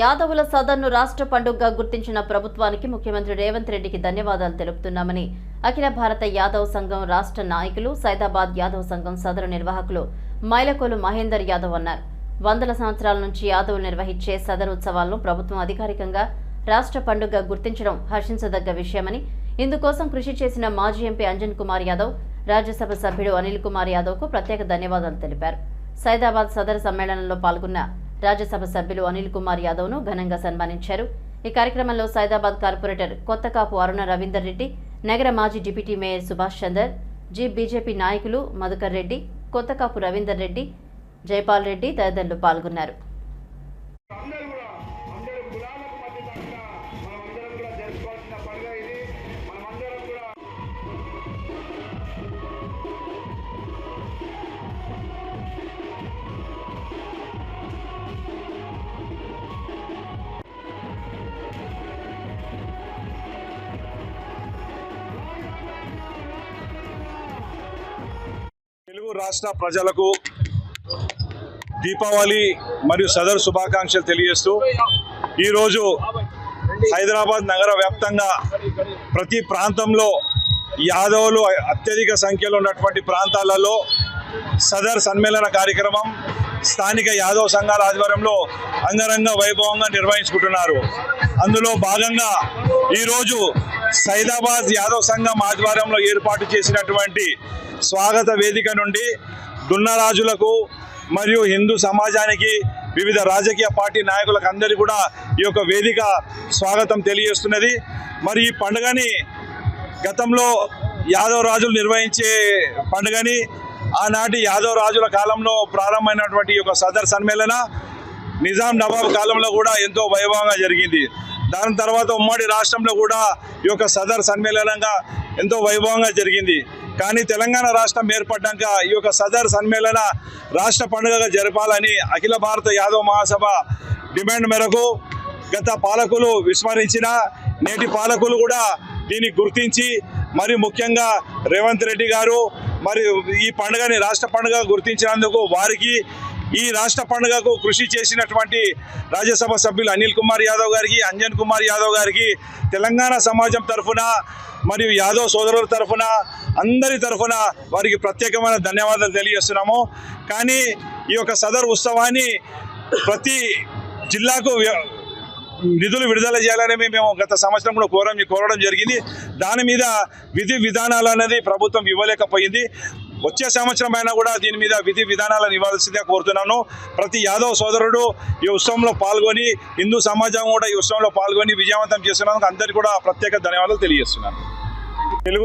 యాదవుల సదన్ను రాష్ట్ర పండుగగా గుర్తించిన ప్రభుత్వానికి ముఖ్యమంత్రి రేవంత్ రెడ్డికి ధన్యవాదాలు తెలుపుతున్నామని. అఖిల భారత యాదవ్ సంఘం రాష్ట్ర నాయకులు సైదాబాద్ యాదవ్ సంఘం సదరు నిర్వాహకులు మైలకోలు మహేందర్ యాదవ్ అన్నారు. వందల సంవత్సరాల నుంచి యాదవులు నిర్వహించే సదరు ఉత్సవాలను ప్రభుత్వం అధికారికంగా రాష్ట్ర పండుగ గుర్తించడం హర్షించదగ్గ విషయమని. ఇందుకోసం కృషి చేసిన మాజీ ఎంపీ అంజన్ కుమార్ యాదవ్ రాజ్యసభ సభ్యుడు అనిల్ కుమార్ యాదవ్కు ప్రత్యేక ధన్యవాదాలు తెలిపారు. సైదాబాద్ సదర్ సమ్మేళనంలో పాల్గొన్న రాజ్యసభ సభ్యులు అనిల్ కుమార్ యాదవ్ను ఘనంగా సన్మానించారు. ఈ కార్యక్రమంలో సైదాబాద్ కార్పొరేటర్ కొత్తకాపు అరుణ రవీందర్ రెడ్డి నగర మాజీ deputy mayor Subhash Chander ji BJP నాయకులు మధుకర్ రెడ్డి కొత్తకాపు రవీందర్ రెడ్డి జైపాల్ రెడ్డి తదితరులు పాల్గొన్నారు. తెలుగు రాష్ట్ర ప్రజలకు దీపావళి మరియు సదరు శుభాకాంక్షలు తెలియజేస్తూ ఈరోజు హైదరాబాద్ నగర వ్యాప్తంగా ప్రతి ప్రాంతంలో యాదవులు అత్యధిక సంఖ్యలో ఉన్నటువంటి ప్రాంతాలలో సదర్ సమ్మేళన కార్యక్రమం స్థానిక యాదవ్ సంఘాల ఆధ్వర్యంలో అంగరంగ వైభవంగా నిర్వహించుకుంటున్నారు. అందులో భాగంగా ఈరోజు సైదాబాద్ యాదవ్ సంఘం ఆధ్వర్యంలో ఏర్పాటు చేసినటువంటి స్వాగత వేదిక నుండి దున్నరాజులకు మరియు హిందూ సమాజానికి వివిధ రాజకీయ పార్టీ నాయకులకు అందరి కూడా ఈ యొక్క వేదిక స్వాగతం తెలియజేస్తున్నది. మరి ఈ పండుగని గతంలో యాదవ రాజులు నిర్వహించే పండుగని ఆనాటి యాదవ రాజుల కాలంలో ప్రారంభమైనటువంటి ఈ యొక్క సదర్ సమ్మేళన నిజాం నవాబ్ కాలంలో కూడా ఎంతో వైభవంగా జరిగింది. దాని తర్వాత ఉమ్మడి రాష్ట్రంలో కూడా ఈ యొక్క సదర్ సమ్మేళనంగా ఎంతో వైభవంగా జరిగింది. కానీ తెలంగాణ రాష్ట్రం ఏర్పడ్డాక ఈ యొక్క సదర్ సమ్మేళన రాష్ట్ర పండుగగా జరపాలని అఖిల భారత యాదవ మహాసభ డిమాండ్ మేరకు గత పాలకులు విస్మరించిన నేటి పాలకులు కూడా దీన్ని గుర్తించి మరి ముఖ్యంగా రేవంత్ రెడ్డి గారు మరి ఈ పండుగని రాష్ట్ర పండుగ గుర్తించినందుకు వారికి ఈ రాష్ట్ర పండుగకు కృషి చేసినటువంటి రాజ్యసభ సభ్యులు అనిల్ కుమార్ యాదవ్ గారికి అంజన్ కుమార్ యాదవ్ గారికి తెలంగాణ సమాజం తరఫున మరియు యాదవ్ సోదరుల తరఫున అందరి తరఫున వారికి ప్రత్యేకమైన ధన్యవాదాలు తెలియజేస్తున్నాము. కానీ ఈ యొక్క సదర్ ఉత్సవాన్ని ప్రతి జిల్లాకు నిధులు విడుదల చేయాలని మేము గత సంవత్సరం కూడా కోరం కోరడం జరిగింది. దాని మీద విధి విధానాలు అనేది ప్రభుత్వం ఇవ్వలేకపోయింది. వచ్చే సంవత్సరం అయినా కూడా దీని మీద విధి విధానాలను ఇవ్వాల్సిందే కోరుతున్నాను. ప్రతి యాదవ్ సోదరుడు ఈ ఉత్సవంలో పాల్గొని హిందూ సమాజం కూడా ఈ ఉత్సవంలో పాల్గొని విజయవంతం చేస్తున్నందుకు అందరికీ కూడా ప్రత్యేక ధన్యవాదాలు తెలియజేస్తున్నాను. తెలుగు